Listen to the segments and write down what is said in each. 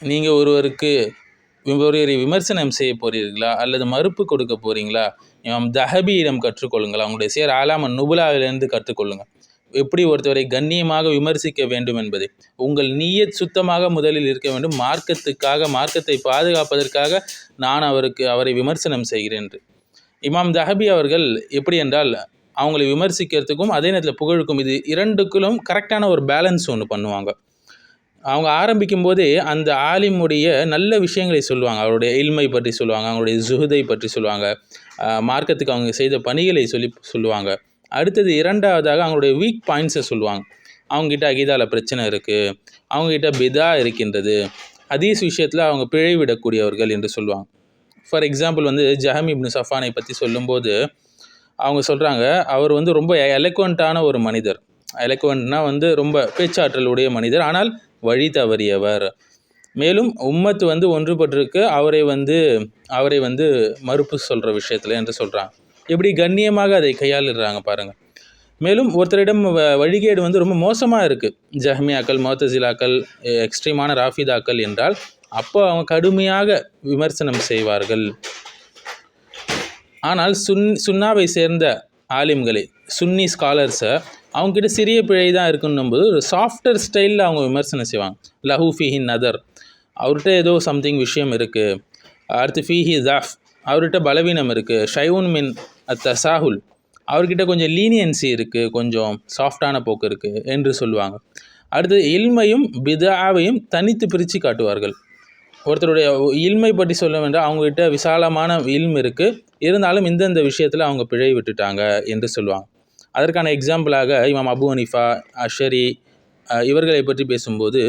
நீங்கள் ஒருவருக்கு ஒருவரை விமர்சனம் செய்ய போகிறீர்களா அல்லது மறுப்பு கொடுக்க போகிறீங்களா இமாம் தஹபியிடம் கற்றுக்கொள்ளுங்கள். அவங்களுடைய சேர் ஆலாமன் நுபுலாவிலிருந்து கற்றுக்கொள்ளுங்கள். எப்படி ஒருத்தவரை கண்ணியமாக விமர்சிக்க வேண்டும் என்பதை. உங்கள் நீயத் சுத்தமாக முதலில் இருக்க வேண்டும். மார்க்கத்துக்காக மார்க்கத்தை பாதுகாப்பதற்காக நான் அவருக்கு அவரை விமர்சனம் செய்கிறேன் என்று. இமாம் தஹபி அவர்கள் எப்படி என்றால் அவங்களை விமர்சிக்கிறதுக்கும் அதே நேரத்தில் புகழுக்கும் இது இரண்டுக்குள்ளும் கரெக்டான ஒரு பேலன்ஸ் ஒன்று பண்ணுவாங்க. அவங்க ஆரம்பிக்கும் போதே அந்த ஆலிமுடைய நல்ல விஷயங்களை சொல்லுவாங்க. அவருடைய இல்மை பற்றி சொல்லுவாங்க அவங்களுடைய ஜுஹுதை பற்றி சொல்லுவாங்க மார்க்கத்துக்கு அவங்க செய்த பணிகளை சொல்லி சொல்லுவாங்க. அடுத்தது இரண்டாவதாக அவங்களுடைய வீக் பாயிண்ட்ஸை சொல்லுவாங்க. அவங்ககிட்ட அகீதாவில் பிரச்சனை இருக்குது அவங்ககிட்ட பிதா இருக்கின்றது அதீஸ் விஷயத்தில் அவங்க பிழைவிடக்கூடியவர்கள் என்று சொல்லுவாங்க. ஃபார் எக்ஸாம்பிள் வந்து ஜஹம் இப்னு சஃபானை பற்றி சொல்லும்போது அவங்க சொல்கிறாங்க அவர் வந்து ரொம்ப எலக்வெண்ட்டான ஒரு மனிதர். எலக்வெண்ட்னா வந்து ரொம்ப பேச்சாற்றல் உடைய மனிதர். ஆனால் வழி தவறியவர். மேலும் உம்மத்து வந்து ஒன்றுபட்டிருக்கு அவரை வந்து அவரை வந்து மறுப்பு சொல்கிற விஷயத்தில் என்று சொல்கிறாங்க எப்படி கண்ணியமாக அதை கையாளுறாங்க பாருங்கள் மேலும் ஒருத்தரிடம் வ- வழிகேடு வந்து ரொம்ப மோசமாக இருக்குது ஜஹ்மியாக்கள் மோத்தசிலாக்கள் எக்ஸ்ட்ரீமான ராஃபிதாக்கள் என்றால் அப்போ அவங்க கடுமையாக விமர்சனம் செய்வார்கள். ஆனால் சுன் சுன்னாவை சேர்ந்த ஆலிம்களை சுன்னி ஸ்காலர்ஸை அவங்ககிட்ட சிறிய பிழை தான் இருக்குன்னும் போது ஒரு சாஃப்டர் ஸ்டைலில் அவங்க விமர்சனம் செய்வாங்க. லஹூ ஃபீஹின் நதர். அவர்கிட்ட ஏதோ சம்திங் விஷயம் இருக்குது அடுத்து ஃபீஹி ஜாஃப் அவர்கிட்ட பலவீனம் இருக்குது ஷைவுன் மின் தசாஹுல் அவர்கிட்ட கொஞ்சம் லீனியன்சி இருக்குது கொஞ்சம் சாஃப்டான போக்கு இருக்குது என்று சொல்லுவாங்க. அடுத்து இல்மையும் பிதாவையும் தனித்து பிரித்து காட்டுவார்கள். ஒருத்தருடைய இல்மை பற்றி சொல்ல வேண்டாம். அவங்ககிட்ட விசாலமான இல்ம் இருக்குது இருந்தாலும் இந்தந்த விஷயத்தில் அவங்க பிழை விட்டுட்டாங்க என்று சொல்லுவாங்க. அதற்கான எக்ஸாம்பிளாக இமாம் அபு ஹனிஃபா அஷரி இவர்களை பற்றி பேசும்போது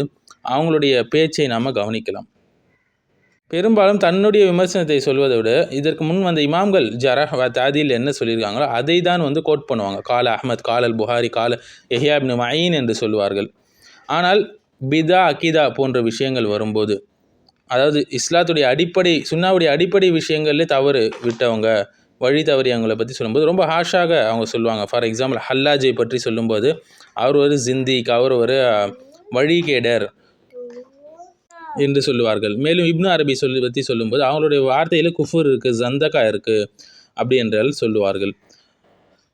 அவங்களுடைய பேச்சை நாம் கவனிக்கலாம். பெரும்பாலும் தன்னுடைய விமர்சனத்தை சொல்வதை விட இதற்கு முன் வந்த இமாம்கள் ஜரஹ் வ தாதில் என்ன சொல்லியிருக்காங்களோ அதை தான் வந்து கோட் பண்ணுவாங்க. கால அஹ்மத் காலல் புகாரி கால எஹியாப்னு மயின் என்று சொல்வார்கள். ஆனால் பிதா அகிதா போன்ற விஷயங்கள் வரும்போது அதாவது இஸ்லாத்துடைய அடிப்படை சுன்னாவுடைய அடிப்படை விஷயங்கள்ல தவறு விட்டவங்க வழி தவறி அவங்கள பற்றி சொல்லும்போது ரொம்ப ஹாஷாக அவங்க சொல்லுவாங்க. ஃபார் எக்ஸாம்பிள் ஹல்லாஜை பற்றி சொல்லும்போது அவர் ஒரு ஜிந்திக் அவர் ஒரு வழிகேடர் என்று சொல்லுவார்கள். மேலும் இப்னு அரபி சொல்லி பற்றி சொல்லும்போது அவங்களுடைய வார்த்தையில் குஃபுர் இருக்குது ஜந்தகா இருக்குது அப்படி என்றால் சொல்லுவார்கள்.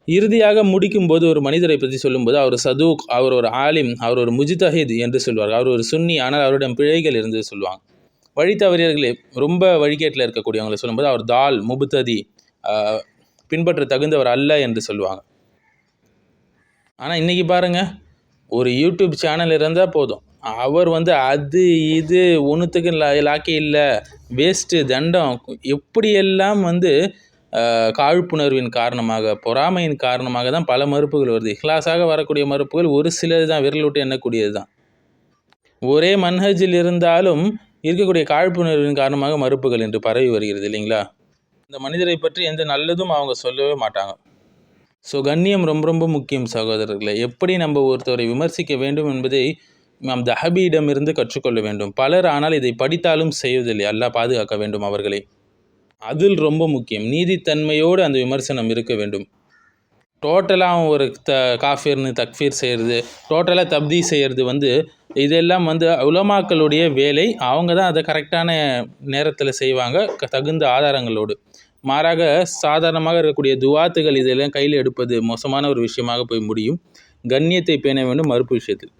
இறுதியாக முடிக்கும்போது ஒரு மனிதரை பற்றி சொல்லும்போது அவர் சதூக் அவர் ஒரு ஆலிம் அவர் ஒரு முஜிதஹித் என்று சொல்வார்கள் அவர் ஒரு சுன்னி ஆனால் அவருடைய பிழைகள் இருந்து சொல்லுவாங்க. வழி தவறியர்களே ரொம்ப வழிகேட்டில் இருக்கக்கூடியவங்களை சொல்லும்போது அவர் தால் முபுத்ததி பின்பற்ற தகுந்தவர் அல்ல என்று சொல்லுவாங்க. ஆனால் இன்றைக்கி பாருங்கள் ஒரு யூடியூப் சேனல் இருந்தால் போதும். அவர் வந்து அது இது ஒன்றுத்துக்கு லாக்கி இல்லை. வேஸ்ட்டு தண்டம் எப்படியெல்லாம் வந்து காழ்ப்புணர்வின் காரணமாக பொறாமையின் காரணமாக தான் பல மறுப்புகள் வருது. இஹ்லாஸாக வரக்கூடிய மறுப்புகள் ஒரு சிலது தான் விரலோட்டு எண்ணக்கூடியது தான். ஒரே மன்ஹஜில் இருந்தாலும் இருக்கக்கூடிய காழ்ப்புணர்வின் காரணமாக மறுப்புகள் என்று பரவி வருகிறது இல்லைங்களா? இந்த மனிதரை பற்றி எந்த நல்லதும் அவங்க சொல்லவே மாட்டாங்க. ஸோ கண்ணியம் ரொம்ப ரொம்ப முக்கியம் சகோதரர்களை. எப்படி நம்ம ஒருத்தரை விமர்சிக்க வேண்டும் என்பதை நாம் தஹபியிடமிருந்து கற்றுக்கொள்ள வேண்டும். பலர் ஆனால் இதை படித்தாலும் செய்வதில்லை. அல்லாஹ் பாதுகாக்க வேண்டும் அவர்களை. அதில் ரொம்ப முக்கியம். நீதித்தன்மையோடு அந்த விமர்சனம் இருக்க வேண்டும். டோட்டலாக அவன் ஒரு த காஃபிர்னு தக்ஃபீர் செய்கிறது டோட்டலாக தப்தி செய்கிறது வந்து இதெல்லாம் வந்து உலமாக்களுடைய வேலை. அவங்க தான் அதை கரெக்டான நேரத்தில் செய்வாங்க க- தகுந்த ஆதாரங்களோடு. மாறாக சாதாரணமாக இருக்கக்கூடிய துவாத்துகள் இதெல்லாம் கையில் எடுப்பது மோசமான ஒரு விஷயமாக போய் முடியும். கண்ணியத்தை பேண வேண்டும் மறுப்பு விஷயத்தில்.